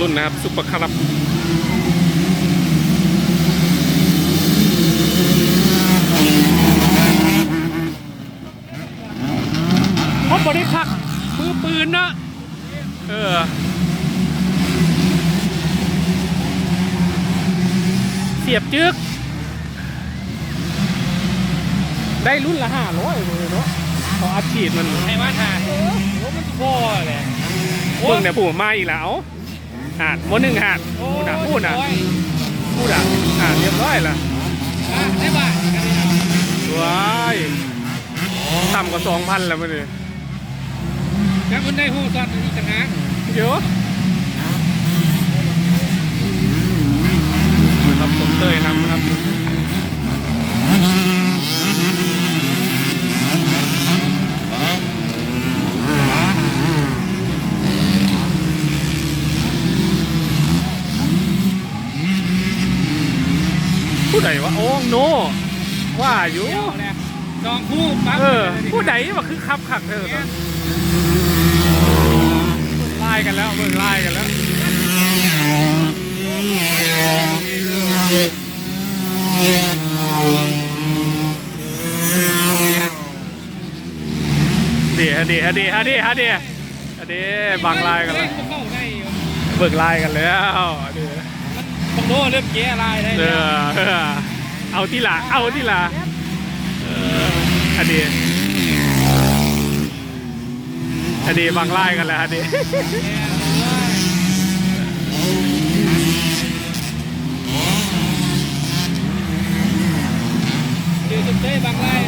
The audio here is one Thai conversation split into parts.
รุ่นนะครับซุปเปอร์ครับเพราะบริพักมือปืนนะ เออเสียบจึก ได้รุ่นละห้าร้อยเลยเนาะขออัดฉีดมันให้มาถ่ายโอ้มันโบ้เลยเพิ่งเนี่ยปู่มาอีกแล้ว หาดมหนึ่งหาดพูดอะพูดอะโยพูดอะหาดเรียบร้อยละอะได้ป่ะกันดีนะว้ายต่ำกว่าสองพันแล้วมันเลยแล้วคุณได้หูซอดอีกต่างหากเยอะครับผมเตยนำนะครับ ผู้ใดวะโอ้โนว่าอยู่เดี๋ยวเลยจองคู่ปั๊บเออ ผู้ใดว่าคือคับขักเธอตอนไล่กันแล้วเบิ่งไล่กันแล้วเดี๋ยวเดี๋ยวเดี๋ยวเดี๋ยวเดี๋ยวเดี๋ยวบังไล่กันแล้วเข้าได้อยู่เบิกไล่กันแล้วเดี๋ ยวมันโบ้เริ่มแก้ลายได้เอแล้วอเออเอาที่ละเอาที่ละเอออันนี้อันนี้บังไล่กันแล้วอันนี้เดี๋ยวจะได้บางลาย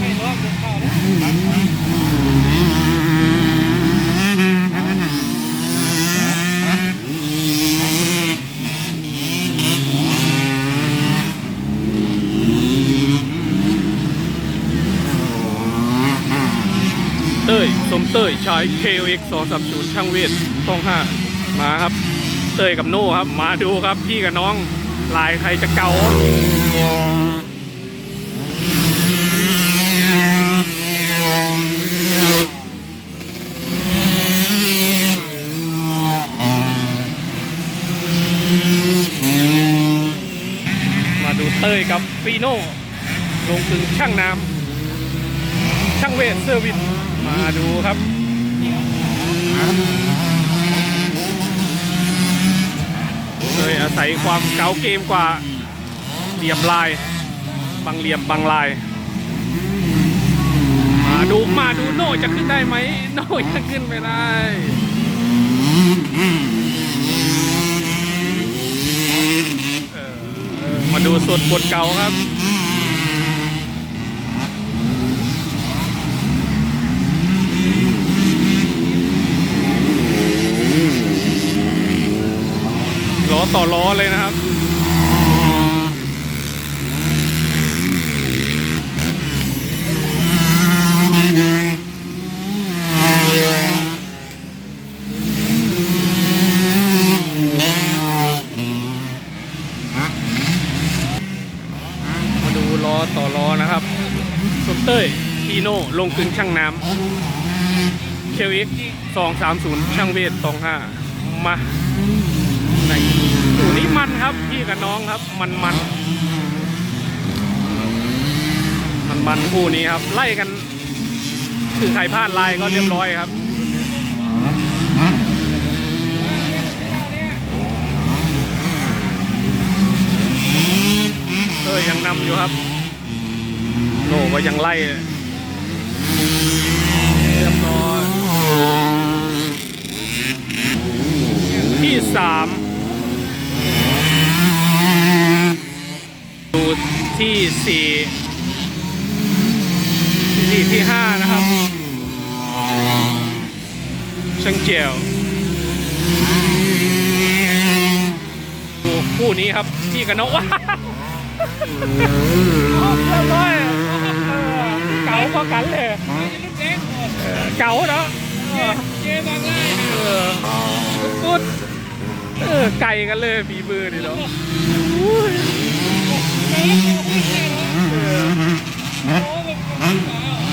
ให้ร้องเข้านะ เต้ยสมเต้ยใช้ KOX 230ช่างเวทต้องห้ามาครับ เต้ยกับโน่ครับ มาดูครับพี่กับน้องลายใครจะเกามาดูเต้ยกับฟีโน่ลงถึงช่างน้ำช่างเวทเซอร์วิส มาดูครับเลยอาศัยความเก๋าเกมกว่าเหลี่ยมลาย บางเหลี่ยมบางลาย มาดูมาดูโน่จะขึ้นได้ไหมโน่จะขึ้นไม่ได้มาดูสดบทเก่าครับ อต่อล้อเลยนะครับมาดูล้อต่อล้อนะครับสมเต้ยพีโน่ลงกึ่งช่างน้ำเควิกสองสามศูนย์ช่างเวทสองห้ามา มันครับพี่กับน้องครับ มันมันมันมันคู่นี้ครับ ไล่กันคือใครพลาดลายก็เรียบร้อยครับเออยังนำอยู่ครับโลก็ยังไล่เรียบร้อยที่สาม ดูที่สี่ที่สี่ที่ห้านะครับช่างเจียวดูคู่นี้ครับพี่กับน้องว้าวเรียบร้อยเก๋าพอกันเลยเกเออเก๋าเนาะเจ๊บางลายเออสุด เออไก่กันเลยฝีมือนี่เนาะอุ้ยเออโอ้